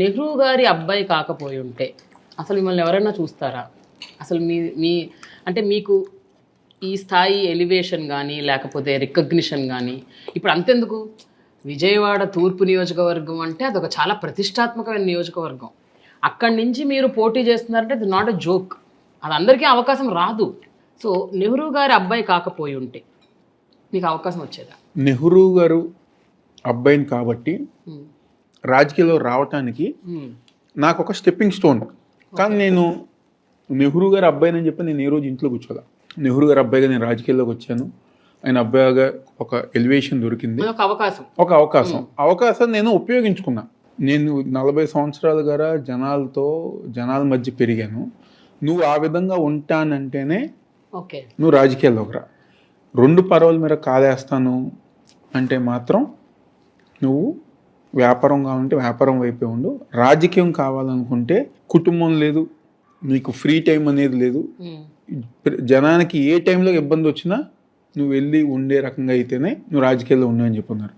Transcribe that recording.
నెహ్రూ గారి అబ్బాయి కాకపోయి ఉంటే అసలు మిమ్మల్ని ఎవరైనా చూస్తారా? అసలు మీ మీ అంటే మీకు ఈ స్థాయి ఎలివేషన్ కానీ లేకపోతే రికగ్నిషన్ కానీ ఇప్పుడు అంతెందుకు? విజయవాడ తూర్పు నియోజకవర్గం అంటే అదొక చాలా ప్రతిష్టాత్మకమైన నియోజకవర్గం. అక్కడి నుంచి మీరు పోటీ చేస్తున్నారంటే ఇది నాట్ ఎ జోక్ అది అందరికీ అవకాశం రాదు. సో నెహ్రూ గారి అబ్బాయి కాకపోయి ఉంటే మీకు అవకాశం వచ్చేదా? నెహ్రూ గారు అబ్బాయిని కాబట్టి. రాజకీయాల్లో రావటానికి. నాకు ఒక స్టెప్పింగ్ స్టోన్ కానీ నేను నెహ్రూ గారి అబ్బాయిని చెప్పి నేను ఏ రోజు ఇంట్లో కూర్చోలే. నెహ్రూ గారి అబ్బాయిగా నేను రాజకీయాల్లోకి వచ్చాను. ఆయన అబ్బాయిగా ఒక ఎలివేషన్ దొరికింది. ఒక అవకాశం. ఒక అవకాశం. అవకాశం నేను ఉపయోగించుకున్నా. నేను నలభై సంవత్సరాల గారా జనాలతో జనాల మధ్య పెరిగాను. నువ్వు ఆ విధంగా ఉంటానంటేనే నువ్వు రాజకీయాల్లోకి రా. రెండు పర్వాల మీద కాదేస్తాను అంటే మాత్రం నువ్వు వ్యాపారం కావాలంటే వ్యాపారం వైపే ఉండు. రాజకీయం కావాలనుకుంటే కుటుంబం లేదు నీకు ఫ్రీ టైం అనేది లేదు. జనానికి ఏ టైంలో ఇబ్బంది వచ్చినా నువ్వు వెళ్ళి ఉండే రకంగా అయితేనే నువ్వు రాజకీయాల్లో అని చెప్పున్నారు.